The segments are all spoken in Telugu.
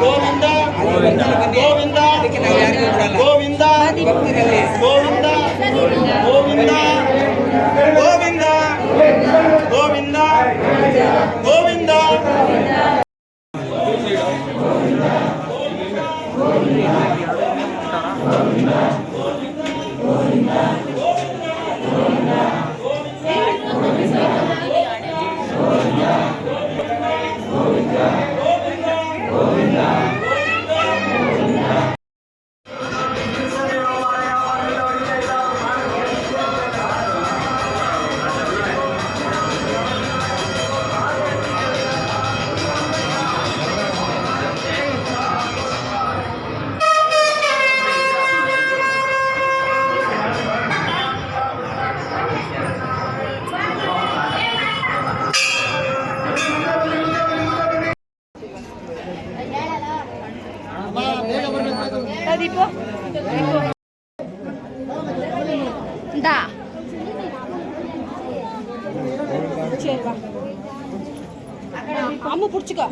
గోవింద గోవింద. గోవింద గోవింద గోవింద గోవింద గోవింద గోవింద Govinda, Govinda, இப்போ இந்தா சரி வா அம்மு பிடிச்சிக்கோ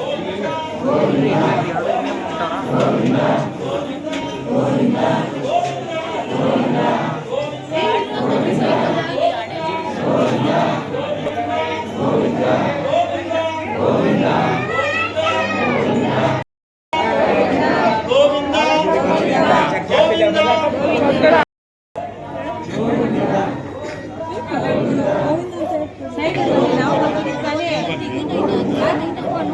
கோவிந்தா கோவிந்தா